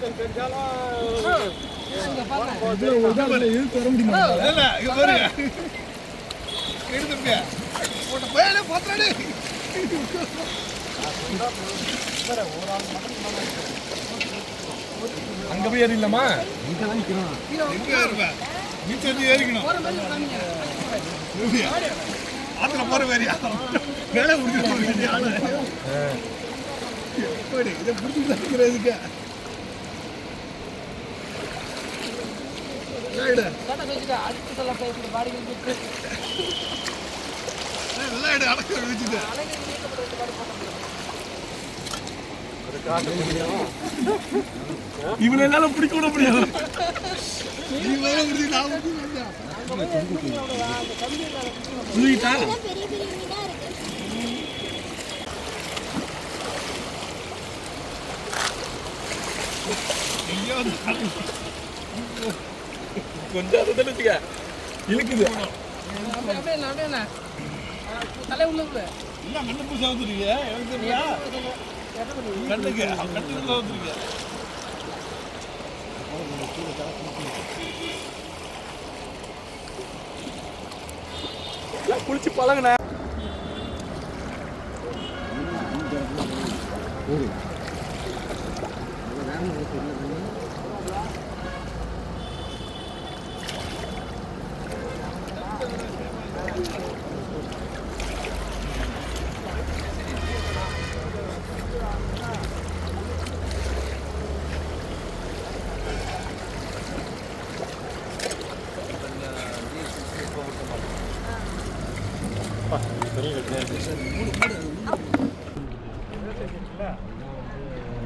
அங்க போய் பாருங்க. இங்க தான் பயலே அங்க போய் எங்க ஏறுவ? நீச்சல் வந்து ஏறிக்கணும். ஆத்துல போற வேறியா? மேலே முடிஞ்சு போற ஆளு. இதை பிடிச்சிட்டு தப்பிக்கிறதுக்கு? இவனை என்னால பிடிக்க விட முடியாது. புரியுதா ஐயோ, கொஞ்சம் அதை வச்சுக்க இழுக்குது என்ன கண்ணு பூசா வந்துருக்கீங்க? எனக்கு தெரியலையா? கண்ணுக்கு, அவன் கண்ணுக்கு வந்துருக்கீங்க. குளிச்சு பழகுன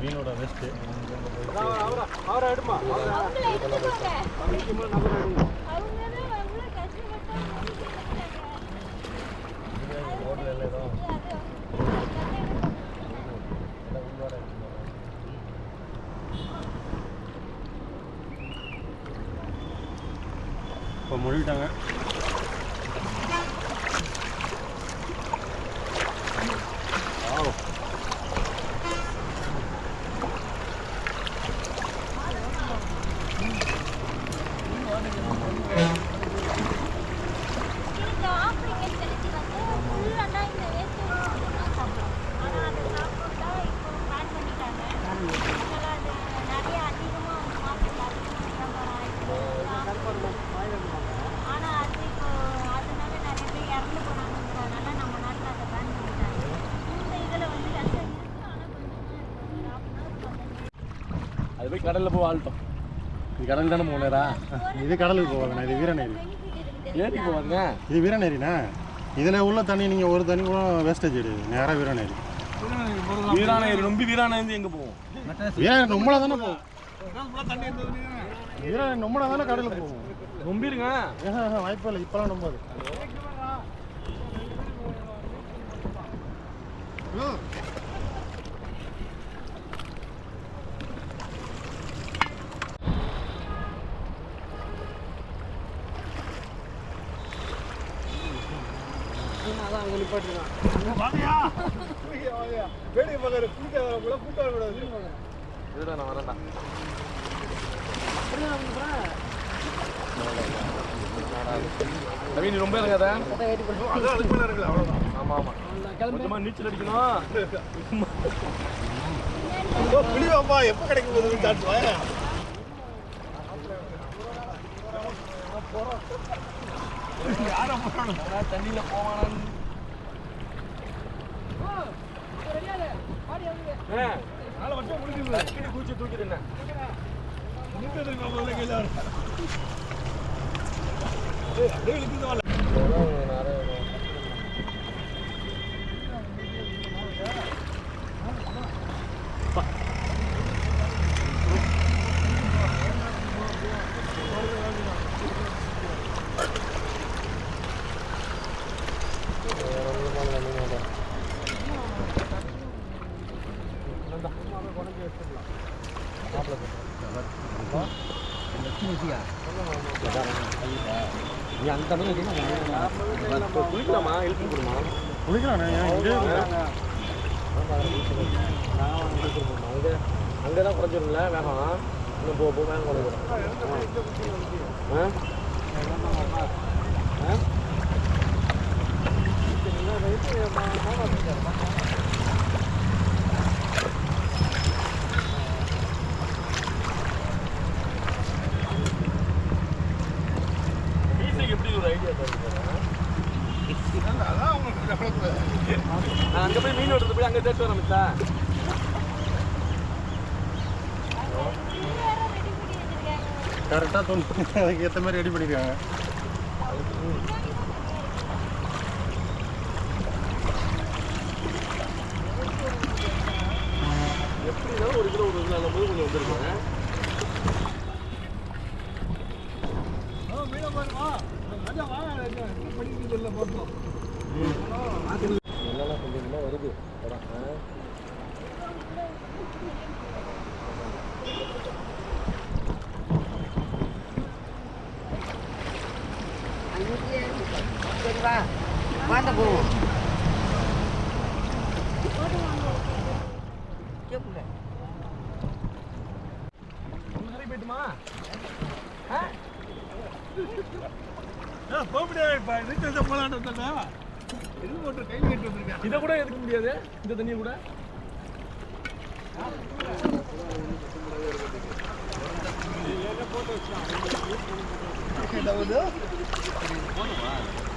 மீனோட எடுத்துக்கோங்க அவங்க தான் இப்போ மொழிட்டாங்க. கடல்ல போய் வாழ்த்தோம் இது கடல் தானே போனேரா இது கடலுக்கு போவாங்கண்ணா இது வீரநேரி ஏறி போவாங்க இது வீரநேரிண்ணா இதில் உள்ள தண்ணி நீங்கள் ஒரு தண்ணி கூட வேஸ்டேஜ் கிடையாது நேராக வீரநேரி வீரான ஏரி நம்பி வீரான இருந்து எங்க போவோம்? வீரநேரி நம்மளா தானே இருந்தது வீரநேரி நம்மளா தானே கடலுக்கு போகும் நம்பிருங்க வாய்ப்பே இல்லை இப்போலாம் நம்பாது. வாங்கயா வாங்கயா வேடிக்கை பார்க்கற நான் வரேன்டா நவீன் ரொம்ப இருக்காத அதான் ஆமா ஆமா கொஞ்சமா நீச்சல் அடிக்கணும். ஓ புளிவாப்பா எப்போ கிடைக்கும் போகுதுன்னு போறோம் யாரை போறானு தண்ணியில போவானான்னு. நாளை வருஷம் முடிஞ்சு டக்குனு குச்சி தூக்கிட்டு என்ன முடிஞ்சது முதல்ல இழுக்குது வாழ நீ அந்த அளவுக்கு குளிக்கலாமா இழுத்து போடுமா குளிக்கலாண்ணே அங்கே தான் குறைஞ்சிரும்ல வேகம் இன்னும் போ போ வேகம் குறைஞ்சிரும் ஆ ஆ. அங்கே போய் மீன் எடுத்து போய் அங்கே ரெடி பண்ணி வச்சிருக்காங்க கரெக்டாக தோணு அதுக்கு ஏற்ற மாதிரி ரெடி பண்ணிருக்காங்க எப்படி இருந்தாலும் ஒரு கிலோ ஒரு கிலோ அந்த போது கொஞ்சம் வந்துருக்கேன் ஆ, மீனை பாரு, வா. ராஜா, வா, ராஜா. இல்லை, பார்ப்போம். என்னெல்லாம் கொஞ்சம் வருது படம் ஆ சரி வா வாங்க போவோம் கேட்குங்க முன்னாடி போயிட்டுமா ஆ, போக முடியாது, இப்ப நீச்சல் தான் போலான்னு வந்தேன்ல. இது போட்டு கூட எடுக்க முடியாது இந்த தண்ணியை கூட. அது அங்கே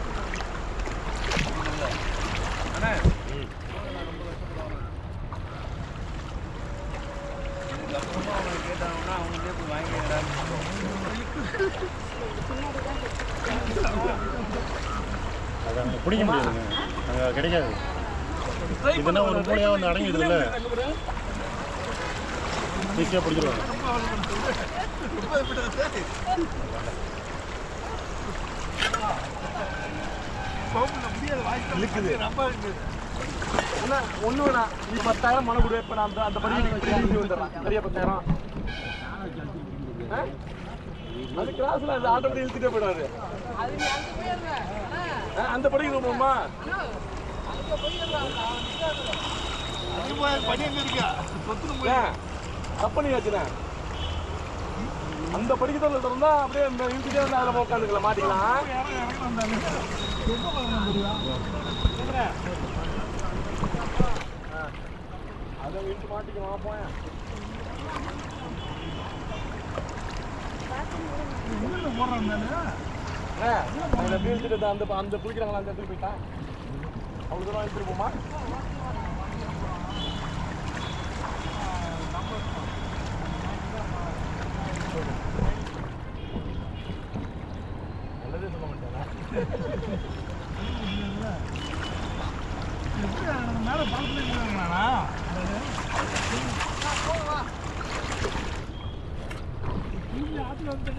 பிடிக்க முடியாதுங்க அங்கே கிடைக்காது இதுனா ஒரு மூலையாக வந்து அடங்கிடுதுல்ல ஈஸியாக பிடிச்சிருவாங்க ரொம்ப இருக்குது. என்ன ஒண்ணு வேணாம் நீ பத்தாயிரம் மன கொடு இப்ப நான் அந்த அந்த படி வந்துடுறேன். சரியா பத்தாயிரம்? அது கிளாஸ்ல அது ஆட்டோமேட்டிக் இழுத்துட்டே போயிடாது ஆ, அந்த படிக்கு போமா அது போய் படி எங்க இருக்கா? சொத்துன்னு போய் தப்பணியாச்சுண்ணே அந்த படிக்கு தான் இருந்தா அப்படியே இந்த இழுத்துட்டே வந்து அதில் உட்காந்துக்கலாம். மாட்டிக்கலாம். அதை இழுத்து மாட்டிக்கலாம் போய் அந்த எப்படி அந்த அந்த குளிக்கிறாங்களா அந்த இடத்துக்கு போயிட்டான் அவ்வளோ தூரம் இழுத்துட்டு போமா? மேல பழத்துல இருக்கிறாங்களா திரும்பி ஆத்துல வந்து